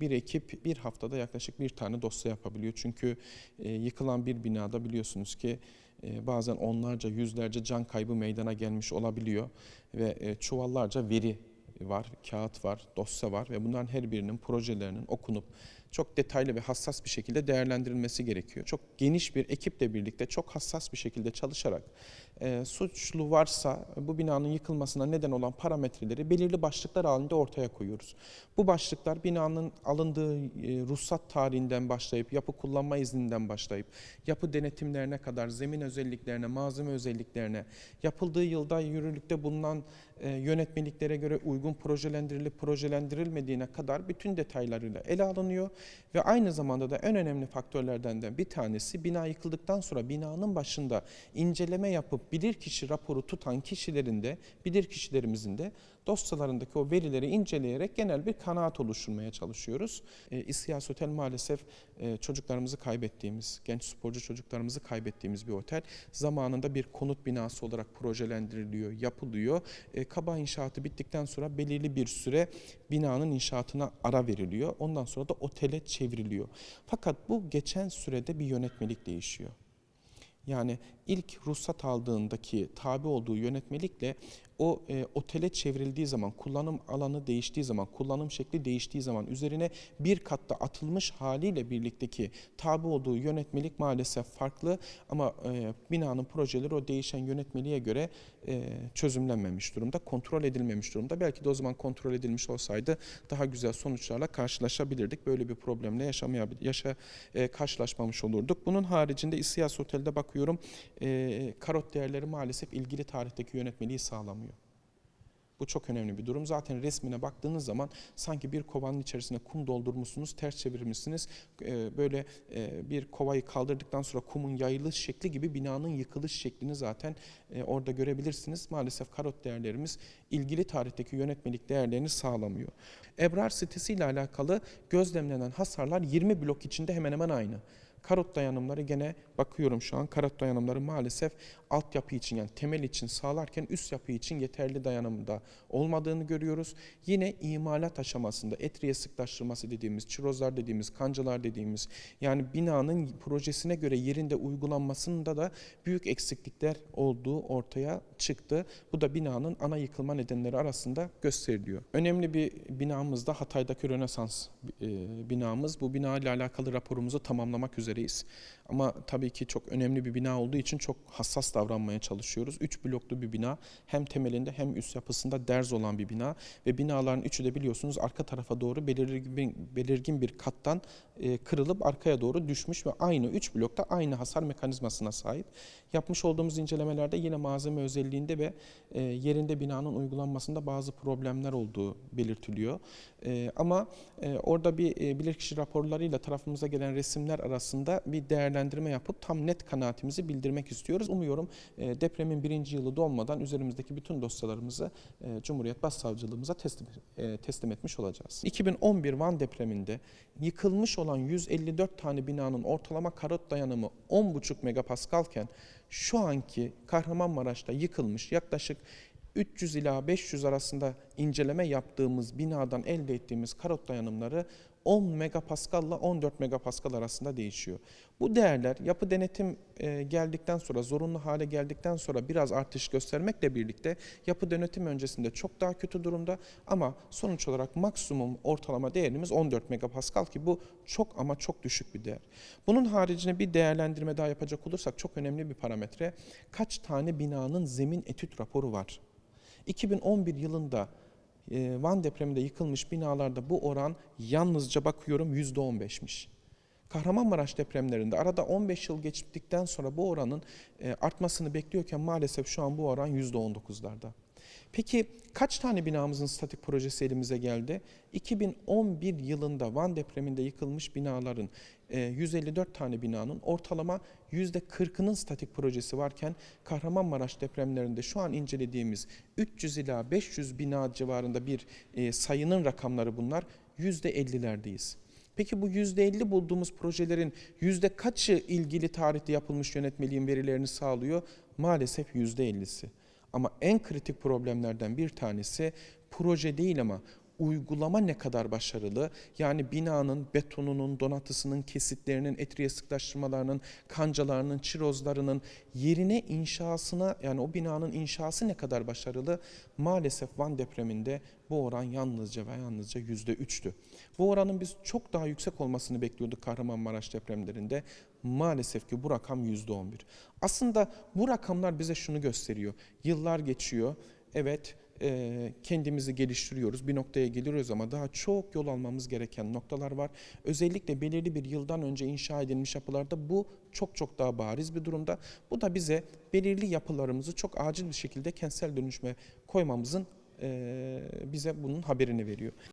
bir ekip bir haftada yaklaşık bir tane dosya yapabiliyor. Çünkü e, yıkılan bir binada biliyorsunuz ki e, bazen onlarca yüzlerce can kaybı meydana gelmiş olabiliyor ve e, çuvallarca veri var, kağıt var, dosya var ve bunların her birinin projelerinin okunup çok detaylı ve hassas bir şekilde değerlendirilmesi gerekiyor. Çok geniş bir ekiple birlikte çok hassas bir şekilde çalışarak e, suçlu varsa bu binanın yıkılmasına neden olan parametreleri belirli başlıklar halinde ortaya koyuyoruz. Bu başlıklar binanın alındığı e, ruhsat tarihinden başlayıp yapı kullanma izninden başlayıp yapı denetimlerine kadar zemin özelliklerine, malzeme özelliklerine, yapıldığı yılda yürürlükte bulunan e, yönetmeliklere göre uygun projelendirilip projelendirilmediğine kadar bütün detaylarıyla ele alınıyor ve aynı zamanda da en önemli faktörlerden de bir tanesi bina yıkıldıktan sonra binanın başında inceleme yapıp bilirkişi raporu tutan kişilerin de bilirkişilerimizin de dosyalarındaki o verileri inceleyerek genel bir kanaat oluşturmaya çalışıyoruz. E, İSİAS Otel maalesef e, çocuklarımızı kaybettiğimiz, genç sporcu çocuklarımızı kaybettiğimiz bir otel. Zamanında bir konut binası olarak projelendiriliyor, yapılıyor. E, kaba inşaatı bittikten sonra belirli bir süre binanın inşaatına ara veriliyor. Ondan sonra da otele çevriliyor. Fakat bu geçen sürede bir yönetmelik değişiyor. Yani ilk ruhsat aldığındaki tabi olduğu yönetmelikle o e, otele çevrildiği zaman, kullanım alanı değiştiği zaman, kullanım şekli değiştiği zaman üzerine bir katta atılmış haliyle birlikteki tabi olduğu yönetmelik maalesef farklı ama e, binanın projeleri o değişen yönetmeliğe göre e, çözümlenmemiş durumda, kontrol edilmemiş durumda. Belki de o zaman kontrol edilmiş olsaydı daha güzel sonuçlarla karşılaşabilirdik. Böyle bir problemle yaşamayabil yaşa e, karşılaşmamış olurduk. Bunun haricinde İSİAS Otel'de bakıyorum e, karot değerleri maalesef ilgili tarihteki yönetmeliği sağlamıyor. Bu çok önemli bir durum. Zaten resmine baktığınız zaman sanki bir kovanın içerisine kum doldurmuşsunuz, ters çevirmişsiniz. Ee, böyle e, bir kovayı kaldırdıktan sonra kumun yayılış şekli gibi binanın yıkılış şeklini zaten e, orada görebilirsiniz. Maalesef karot değerlerimiz ilgili tarihteki yönetmelik değerlerini sağlamıyor. Ebrar sitesiyle alakalı gözlemlenen hasarlar 20 blok içinde hemen hemen aynı. Karot dayanımları gene bakıyorum şu an karot dayanımları maalesef altyapı için yani temel için sağlarken üst yapı için yeterli dayanımda olmadığını görüyoruz. Yine imalat aşamasında etriye sıklaştırması dediğimiz, çirozlar dediğimiz, kancalar dediğimiz yani binanın projesine göre yerinde uygulanmasında da büyük eksiklikler olduğu ortaya çıktı. Bu da binanın ana yıkılma nedenleri arasında gösteriliyor. Önemli bir binamız da Hatay'daki Rönesans e, binamız. Bu bina ile alakalı raporumuzu tamamlamak üzereyiz. Ama tabii ki çok önemli bir bina olduğu için çok hassas davranmaya çalışıyoruz. Üç bloklu bir bina hem temelinde hem üst yapısında derz olan bir bina ve binaların üçü de biliyorsunuz arka tarafa doğru belirgin, bir kattan e, kırılıp arkaya doğru düşmüş ve aynı üç blokta aynı hasar mekanizmasına sahip. Yapmış olduğumuz incelemelerde yine malzeme özelliğinde ve e, yerinde binanın uygulanmasında bazı problemler olduğu belirtiliyor. E, ama orada bir bilirkişi raporlarıyla tarafımıza gelen resimler arasında bir değerlendirme yapıp tam net kanaatimizi bildirmek istiyoruz. Umuyorum e, depremin birinci yılı dolmadan üzerimizdeki bütün dosyalarımızı e, Cumhuriyet Başsavcılığımıza teslim, e, teslim etmiş olacağız. 2011 Van depreminde yıkılmış olan 154 tane binanın ortalama karot dayanımı 10,5 megapaskalken şu anki Kahramanmaraş'ta yıkılmış yaklaşık 300 ila 500 arasında inceleme yaptığımız binadan elde ettiğimiz karot dayanımları 10 megapascal ile 14 megapascal arasında değişiyor. Bu değerler yapı denetim e, geldikten sonra, zorunlu hale geldikten sonra biraz artış göstermekle birlikte yapı denetim öncesinde çok daha kötü durumda ama sonuç olarak maksimum ortalama değerimiz 14 megapascal ki bu çok ama çok düşük bir değer. Bunun haricinde bir değerlendirme daha yapacak olursak çok önemli bir parametre kaç tane binanın zemin etüt raporu var? 2011 yılında Van depreminde yıkılmış binalarda bu oran yalnızca bakıyorum %15'miş. Kahramanmaraş depremlerinde arada 15 yıl geçtikten sonra bu oranın e, artmasını bekliyorken maalesef şu an bu oran %19'larda. Peki kaç tane binamızın statik projesi elimize geldi? 2011 yılında Van depreminde yıkılmış binaların 154 e, tane binanın ortalama %40'ının statik projesi varken Kahramanmaraş depremlerinde şu an incelediğimiz 300 ila 500 bina civarında bir e, sayının rakamları bunlar %50'lerdeyiz. Peki bu %50 bulduğumuz projelerin yüzde kaçı ilgili tarihte yapılmış yönetmeliğin verilerini sağlıyor? Maalesef %50'si. Ama en kritik problemlerden bir tanesi proje değil ama uygulama ne kadar başarılı? Yani binanın betonunun, donatısının, kesitlerinin, etriye sıklaştırmalarının, kancalarının, çirozlarının yerine inşasına yani o binanın inşası ne kadar başarılı? Maalesef Van depreminde bu oran yalnızca ve yalnızca yüzde üçtü. Bu oranın biz çok daha yüksek olmasını bekliyorduk Kahramanmaraş depremlerinde. Maalesef ki bu rakam yüzde on bir. Aslında bu rakamlar bize şunu gösteriyor. Yıllar geçiyor. Evet e, kendimizi geliştiriyoruz. Bir noktaya geliyoruz ama daha çok yol almamız gereken noktalar var. Özellikle belirli bir yıldan önce inşa edilmiş yapılarda bu çok çok daha bariz bir durumda. Bu da bize belirli yapılarımızı çok acil bir şekilde kentsel dönüşme koymamızın e, bize bunun haberini veriyor.